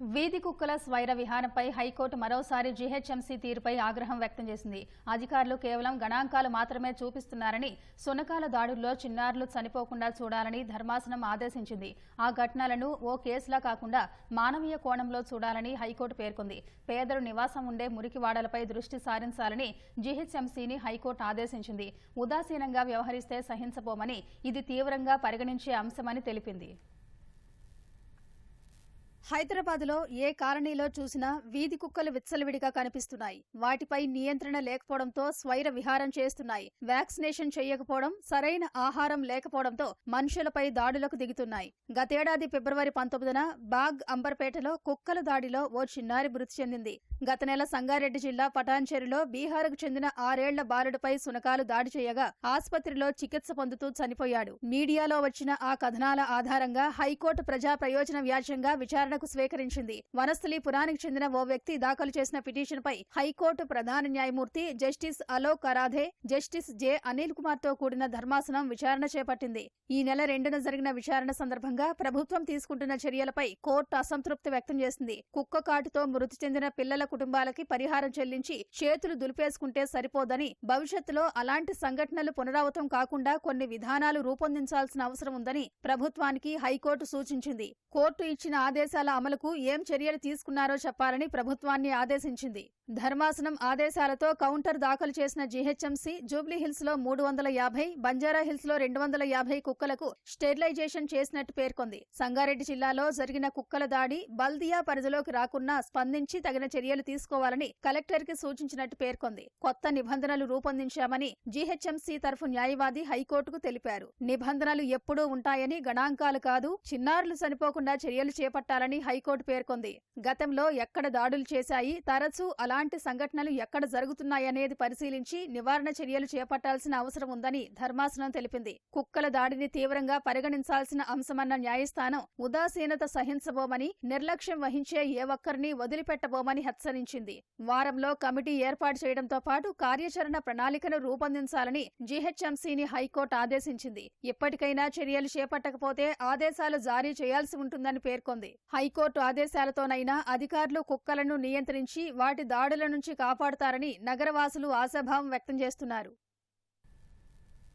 వీధి కుక్కల స్వైర విహారంపై హైకోర్టు మరోసారి జీహెచ్ఎంసీ తీరుపై ఆగ్రహం వ్యక్తం చేసింది. అధికారులు కేవలం గణాంకాలు మాత్రమే చూపిస్తున్నారని సునకాల దాడుల్లో చిన్నారులు చనిపోకుండా చూడాలని ధర్మాసనం ఆదేశించింది. ఆ ఘటనలను ఓ కేసులా కాకుండా మానవీయ కోణంలో చూడాలని హైకోర్టు పేర్కొంది. పేదలు నివాసం ఉండే మురికివాడలపై దృష్టి సారించాలని జీహెచ్ఎంసీని హైకోర్టు ఆదేశించింది. ఉదాసీనంగా వ్యవహరిస్తే సహించబోమని ఇది తీవ్రంగా పరిగణించే అంశమని తెలిపింది. హైదరాబాద్లో ఏ కాలనీలో చూసినా వీధి కుక్కలు విచ్చలవిడిగా కనిపిస్తున్నాయి. వాటిపై నియంత్రణ లేకపోవడంతో స్వైర విహారం చేస్తున్నాయి. వ్యాక్సినేషన్ చేయకపోవడం సరైన ఆహారం లేకపోవడంతో మనుషులపై దాడులకు దిగుతున్నాయి. గతేడాది ఫిబ్రవరి పంతొమ్మిదిన బాగ్ అంబర్పేటలో కుక్కల దాడిలో ఓ చిన్నారి మృతి చెందింది. గత నెల సంగారెడ్డి జిల్లా పటాన్చెరులో బీహార్కు చెందిన ఆరేళ్ళ బాలుడిపై సునకాలు దాడి చేయగా ఆసుపత్రిలో చికిత్స పొందుతూ చనిపోయాడు. మీడియాలో వచ్చిన ఆ కథనాల ఆధారంగా హైకోర్టు ప్రజా ప్రయోజన వ్యాజ్యంగా విచారణకు స్వీకరించింది. వనస్థలీపురానికి చెందిన ఓ వ్యక్తి దాఖలు చేసిన పిటిషన్పై హైకోర్టు ప్రధాన న్యాయమూర్తి justice Alok Aradhe justice J. Anil కుమార్తో కూడిన ధర్మాసనం విచారణ చేపట్టింది. ఈ నెల రెండున జరిగిన విచారణ సందర్భంగా ప్రభుత్వం తీసుకుంటున్న చర్యలపై కోర్టు అసంతృప్తి వ్యక్తం చేసింది. కుక్క కాటుతో మృతి చెందిన పిల్లల కుటుంబాలకి పరిహారం చెల్లించి చేతులు దులిపేసుకుంటే సరిపోదని భవిష్యత్తులో అలాంటి సంఘటనలు పునరావృతం కాకుండా కొన్ని విధానాలు రూపొందించాల్సిన అవసరం ఉందని ప్రభుత్వానికి హైకోర్టు సూచించింది. కోర్టు ఇచ్చిన ఆదేశాల అమలుకు ఏం చర్యలు తీసుకున్నారో చెప్పాలని ప్రభుత్వాన్ని ఆదేశించింది. ధర్మాసనం ఆదేశాలతో కౌంటర్ దాఖలు చేసిన జీహెచ్ఎంసీ జూబ్లీహిల్స్లో మూడు వందల యాభై బంజారా హిల్స్లో రెండు వందల యాభై కుక్కలకు స్టెరిలైజేషన్ చేసినట్టు పేర్కొంది. సంగారెడ్డి జిల్లాలో జరిగిన కుక్కల దాడి బల్దియా పరిధిలోకి రాకున్నా స్పందించి తగిన చర్యలు తీసుకోవాలని కలెక్టర్కి సూచించినట్టు పేర్కొంది. కొత్త నిబంధనలు రూపొందించామని జీహెచ్ఎంసీ తరఫు న్యాయవాది హైకోర్టుకు తెలిపారు. నిబంధనలు ఎప్పుడూ ఉంటాయని గణాంకాలు కాదు చిన్నారులు చనిపోకుండా చర్యలు చేపట్టాలని హైకోర్టు పేర్కొంది. గతంలో ఎక్కడ దాడులు చేశాయి తరచూ అలాంటి సంఘటనలు ఎక్కడ జరుగుతున్నాయనేది పరిశీలించి నివారణ చర్యలు చేపట్టాల్సిన అవసరం ఉందని ధర్మాసనం తెలిపింది. కుక్కల దాడిని తీవ్రంగా పరిగణించాల్సిన అంశమన్న న్యాయస్థానం ఉదాసీనత సహించబోమని నిర్లక్ష్యం వహించే ఏ ఒక్కరిని వదిలిపెట్టబోమని హెచ్చరించింది వారంలో కమిటీ ఏర్పాటు చేయడంతో పాటు కార్యాచరణ ప్రణాళికను రూపొందించాలని జీహెచ్ఎంసీని హైకోర్టు ఆదేశించింది. ఇప్పటికైనా చర్యలు చేపట్టకపోతే ఆదేశాలు జారీ చేయాల్సి ఉంటుందని పేర్కొంది. హైకోర్టు ఆదేశాలతోనైనా అధికారులు కుక్కలను నియంత్రించి వాటి దాడుల నుంచి కాపాడుతారని నగరవాసులు ఆశాభావం వ్యక్తం చేస్తున్నారు.